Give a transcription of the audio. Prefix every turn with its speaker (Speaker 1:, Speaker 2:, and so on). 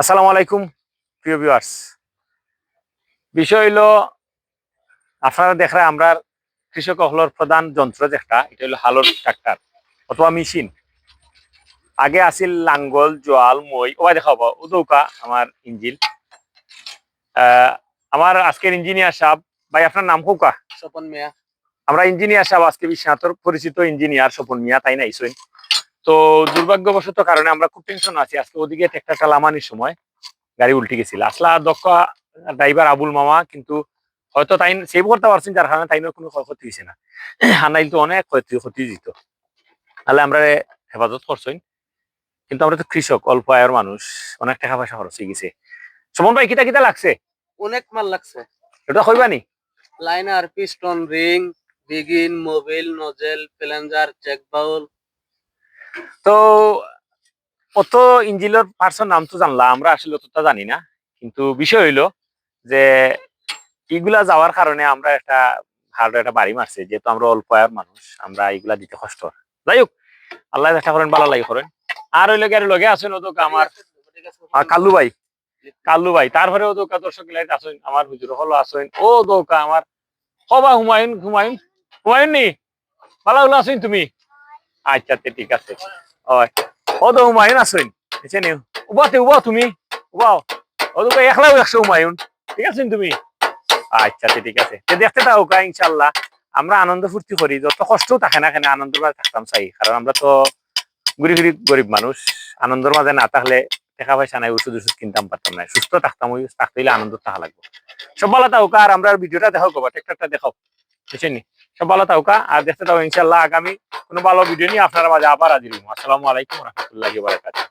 Speaker 1: আসসালামু আলাইকুম প্রিয় ভিউয়ার্স বিষয় হইল আপনারা দেখরা আমরা কৃষক হলর প্রধান যন্ত্র যেটা এটা হলো হালর ট্রাক্টর অথবা মেশিন আগে আছিল লাঙ্গল জোয়াল মই ওবা দেখাবো উদৌকা আমার ইঞ্জিন। আহ, আমার আজকের ইঞ্জিনিয়ার সাহেব ভাই আপনার নাম কোকা
Speaker 2: স্বপন মিয়া।
Speaker 1: আমরা ইঞ্জিনিয়ার সাহেব আজকে বিশ্বনাথর পরিচিত ইঞ্জিনিয়ার স্বপন মিয়া তাই না ইসইন তো দুর্ভাগ্যবশত কারণে আমরা খুব টেনশন আছি। আজকে ওদিকে ট্রাক্টরটা লামানির সময় গাড়ি উল্টে গেছিল। আসলা দক্ষ ড্রাইভার আবুল মামা কিন্তু হয়তো তাই সেভ করতে পারছেন যার কারণে তাইনের কোনো ক্ষয়ক্ষতি হয়েছে না। হানাইল তো অনেক ক্ষতি ক্ষতি দিত তাহলে আমরা হেফাজত করছই কিন্তু আমরা তো কৃষক অল্প আয়ের মানুষ অনেক টাকা পয়সা খরচ হয়ে গেছে। সুমন ভাই কিতা কিতা লাগছে?
Speaker 2: অনেক মাল লাগছে।
Speaker 1: এটা কইবানি?
Speaker 2: Liner piston ring big end Mobil nozzle plunger check বাউল
Speaker 1: তো অত ইঞ্জিনের পার্সন নাম তো জানলাম আমরা আসলে অতটা জানি না। কিন্তু বিষয় হইল যে এগুলা যাওয়ার কারণে আমরা একটা ভালো একটা বাড়ি মারছে, যেহেতু আমরা অল্প আয়ের মানুষ, আমরা এগুলা দিতে কষ্ট। যাই হোক, আল্লাহ দেখা করেন, ভালো লাগে করেন। আর ওই লগে আর লগে আছেন ওতো আমার কালু ভাই। কালু ভাই তারপরে ও দোকা দর্শক লাইট আসেন আমার হুজুর হলো আসেন ও দোকা আমার কবা হুমায়ুন হুমায়ুন হুমায়ুন ভালো হলো তুমি? আচ্ছা তে ঠিক আছে। হুমায়ুন আসেন নি উবাতে উবা তুমি? উবাও একলাও একশো হুমায়ুন। ঠিক আছেন তুমি? আচ্ছা তে ঠিক আছে। দেখতে ইনশাল্লাহ আমরা আনন্দ ফুর্তি করি, যত কষ্টও থাকে না কেন, আনন্দের মাঝে থাকতাম চাই। কারণ আমরা তো গরিব গরিব গরিব মানুষ। আনন্দের মাঝে না থাকলে টাকা পয়সা নাই, ওষুধ ওষুধ কিনতাম, পারতাম না। সুস্থ থাকতাম, ওই থাকতে হইলে আনন্দ থাকা লাগবে। সব ভালো থাকুক আর আমরা ভিডিওটা দেখাও কবা ট্রেক্টরটা দেখাও। বুঝছেন ভালো থাকা আর দেখতে থাকো ইনশাল্লাহ আগামী কোনো ভালো ভিডিও নিয়ে আপনারা মাঝে আবার হাজির। আসসালামু আলাইকুম রহমতুল্লাহ বারাকাতুহু